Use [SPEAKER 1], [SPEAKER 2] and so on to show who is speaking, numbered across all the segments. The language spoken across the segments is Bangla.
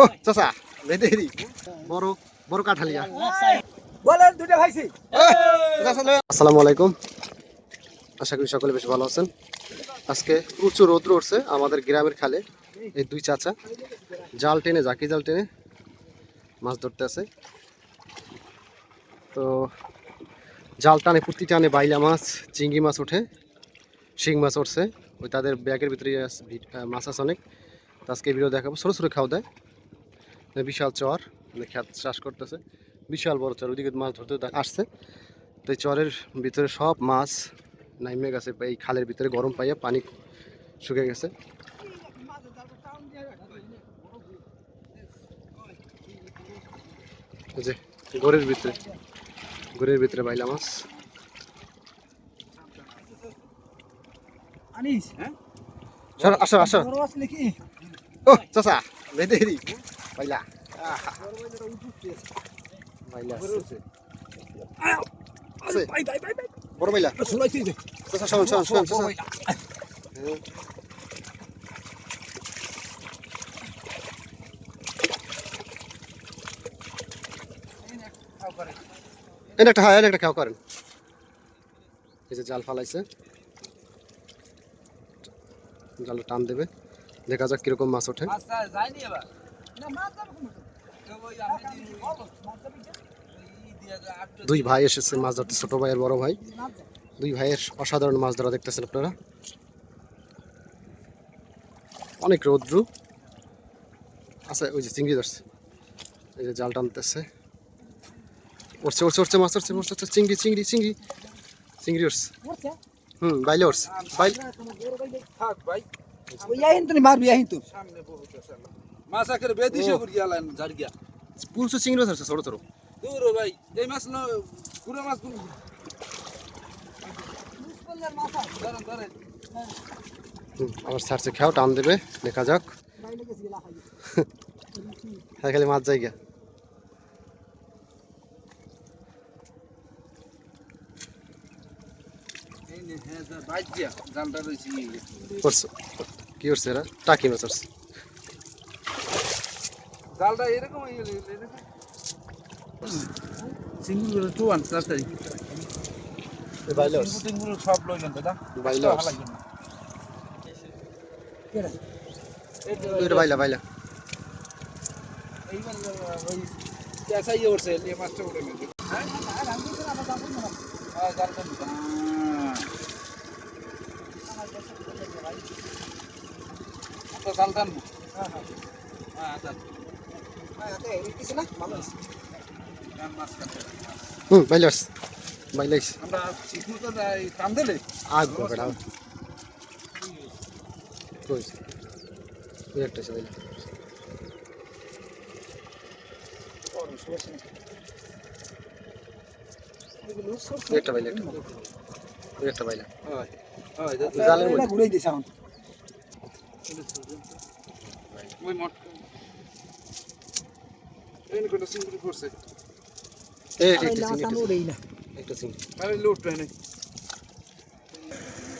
[SPEAKER 1] ও চাচা বেঁধে বড় বড় কাঠালিয়া
[SPEAKER 2] বলেন দুটো ভাইছি।
[SPEAKER 1] আসসালামু আলাইকুম। আশা করি সকলে বেশ ভালো আছেন। আজকে প্রচুর রৌদ্র উঠছে আমাদের গ্রামের খালে। এই দুই চাচা জাল টেনে জাকি জাল টেনে মাছ ধরতে আছে। তো জাল টানে প্রতি টানে বাইলা মাছ চিংড়ি মাছ ওঠে শিং মাছ উঠছে ওই তাদের ব্যাগের ভিতরে মাছ আছে অনেক। তো আজকে ভিডিও দেখাবো। ছোটো ছোটো খাওয়া দেয়। বিশাল চর মানে খ্যাত চাষ করতেছে। বিশাল বড় চর ওইদিকে মাছ ধরতে আসছে। তো এই চরের ভিতরে সব মাছ নাইমে গেছে এই খালের ভিতরে গরম পাইয়া পানি শুকে গেছে। যে গড়ের ভিতরে গড়ের ভিতরে বাইলা মাছ।
[SPEAKER 2] আনিস হ্যাঁ?
[SPEAKER 1] আসো আসো। ও চাচা বেঁধে বড় চাচা শোন শোন শোন চাচা। হ্যাঁ। একটা হ্যাঁ একটা খাও করেন। এই যে জাল ফালাইছে। জাল টান দেবে। দেখা যাক কীরকম মাছ ওঠে। দুই ভাই এসেছে মাছ ধরতে ছোট ভাই আর বড় ভাই। দুই ভাইয়ের অসাধারণ মাছ ধরা দেখতেছেন আপনারা। অনেক রৌদ্রু। আচ্ছা ওই যে চিংড়ি ধরছে। এই যে জাল টানতেছে। উঠছে উঠছে উঠছে মাছ উঠছে মাছ উঠছে চিংড়ি চিংড়ি চিংড়ি। চিংড়ি উঠছে হুম বাইলে উঠছে বাইল
[SPEAKER 2] তোমার বড় ভাই দেখ।
[SPEAKER 3] থাক ভাই
[SPEAKER 2] ওই আইন তো নি মারবি আইন তো
[SPEAKER 3] আছে মাছ আকের বেদিশে। করে গেলেন ঝাড় গিয়া।
[SPEAKER 1] পুলসু চিংড়ি ধরছে ছোট ছোট।
[SPEAKER 3] দূর ভাই এই মাছ না পুরো মাছ
[SPEAKER 1] হুম, আবার ছাড়ছে খেয়াও টান দেবে দেখা যাক। হ্যাঁ খালি মাছ জায়গা
[SPEAKER 3] এই নে হ্যাঁ যা বাইক দিয়া জালটা রইছি
[SPEAKER 1] করছে কি করছে এরা? টাকি মাছ উঠছে
[SPEAKER 3] জালটা এরকম হয়ে গেল এরকম সিঙ্গুল টু আন তাড়াতাড়ি। সব লইলেন দাদা।
[SPEAKER 1] বাইলে দুইটা বাইলা বাইলা।
[SPEAKER 3] এইবার ওই ক্যাসাই উঠছে মাছটা উঠে হ্যাঁ? জালটা দিতাম তো জালটা আনব হ্যাঁ জাল
[SPEAKER 2] কিছু না ভালো আছে
[SPEAKER 3] গান মাছ কাটে
[SPEAKER 1] হুম বাইলে উঠছে বাইলে উঠছে
[SPEAKER 3] আমরা ঠিক মতো টান দিলে?
[SPEAKER 1] আগ বেড়া কইছে ওই একটা ওই একটা বাইলা একটা। বাইলা।
[SPEAKER 3] হয় হয়
[SPEAKER 1] জালের মধ্যে।
[SPEAKER 2] ঘুরে দিছে এখন
[SPEAKER 3] ওই মট এই সিঙ্গুল করছে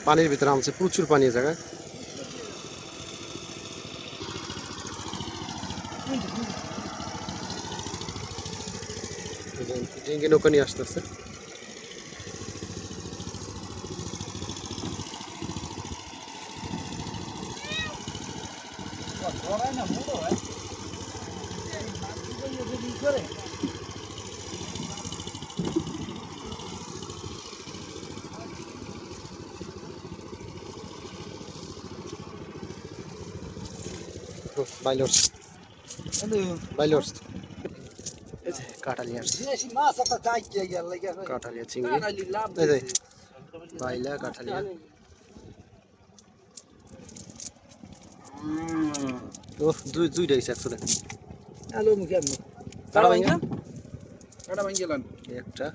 [SPEAKER 1] পানির ভিতরে আমছে প্রচুর পানি জায়গায়। ডিঙ্গি নৌকা নিয়ে আসতেছে। বাইলর্স বাইলর্স কাটালি আসছে
[SPEAKER 2] বেশি মাছ একটা চাই কে গেল লাগে
[SPEAKER 1] কাঠালিয়া চিংড়ি। বাইলা কাঠালিয়া ও দুই দুইটা হয়েছে একসাথে।
[SPEAKER 2] আলো মুখে আমি
[SPEAKER 3] কাটা ভাঙ্গা কাটা
[SPEAKER 1] একটা।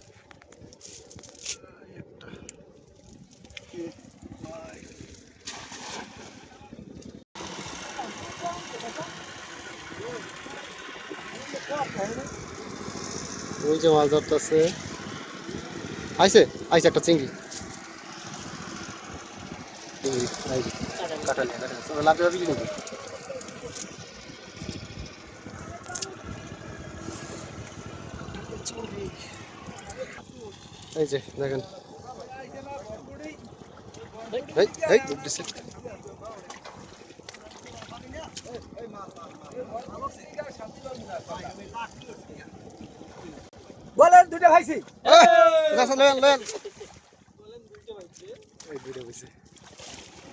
[SPEAKER 1] ওই যে মাছ ধরতেছে। আইসে আইছে একটা চিংড়ি। লাভ যাবে নাকি এই যে দেখেন
[SPEAKER 2] বলেন দুটা ভাইছি
[SPEAKER 1] লেন লেন এই
[SPEAKER 2] দুটা
[SPEAKER 1] ভাইছি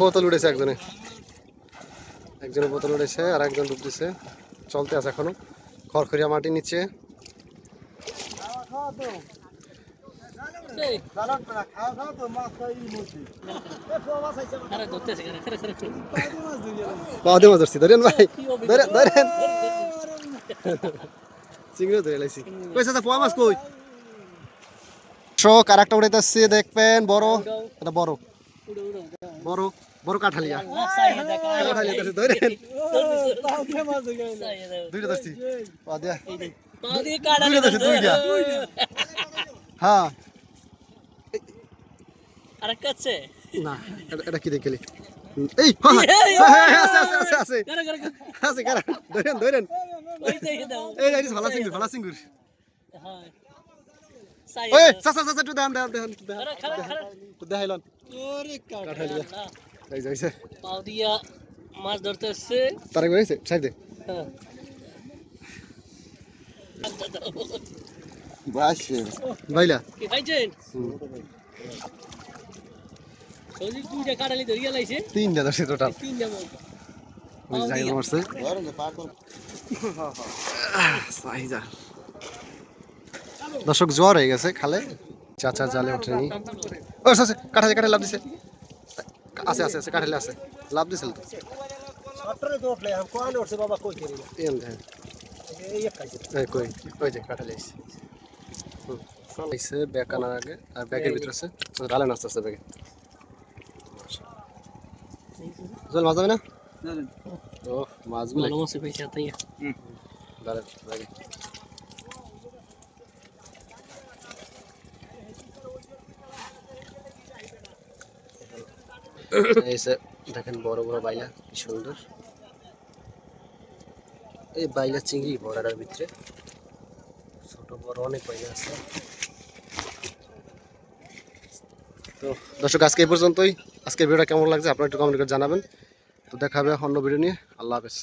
[SPEAKER 1] বোতল উঠেছে একজনে। একজনে বোতল উঠেছে আর একজন ডুব দিছে। চলতে আছে এখনও। খড়খড়িয়া মাটি নিচে।
[SPEAKER 2] খাওয়া খাওয়া মাছ খাই মরছি
[SPEAKER 1] পা দিয়ে মাছ ধরছি ধরেন। ভাই চিংড়ি ধরে লাইছি। চাচা, পোয়া মাছ কই? শোক আর একটা উড়াইতেছি দেখবেন বড় এটা বড়। বড় বড় কাঠালিয়া। দুইটা দুইটা হ্যাঁ। না এটা- কি এই হ্যাঁ, হ্যাঁ, হ্যাঁ, হ্যাঁ, আছে আছে আছে এই ভালা ভালা সিঙ্গুর। এই চাচা চাচা একটু দেন দেন দেন একটু দেখাইলন কাঠালিয়া এই যাইছে
[SPEAKER 4] পাও দিয়া মাছ ধরতে এসছে
[SPEAKER 1] তারা হয়েছে সাইড দে।
[SPEAKER 4] হ্যাঁ।
[SPEAKER 1] বাইলা।
[SPEAKER 4] কি খাইছেন সৌদি দুইটা কাটালি ধরিয়া লাইছে
[SPEAKER 1] তিনটা ধরছে টোটাল
[SPEAKER 4] তিনটা
[SPEAKER 1] ওই জায়গা মারছে সাইজা দর্শক জ্বর হয়ে গেছে খালে। চাচা জালে ওঠেনি। ও আছে কাঠালে কাঠালে লাভ দিছে। আছে আছে আছে কাঠালে আছে। লাভ দিছিল তো ব্যাগ আনার আগে। আর ব্যাগের ভিতরে আছে। ব্যাগে। জল মাছ যাবে না ও মাছগুলো দাঁড়ান। দেখেন বড় বড় বাইলা, কি সুন্দর। এই বাইলা চিংড়ি বড়ার ভিতরে। ছোট, বড় অনেক বাইলা আছে। তো দর্শক, আজকে এই পর্যন্তই। আজকের ভিডিওটা কেমন লাগছে আপনারা একটু কমেন্ট করে জানাবেন। তো দেখা হবে অন্য ভিডিও নিয়ে। আল্লাহ হাফেজ।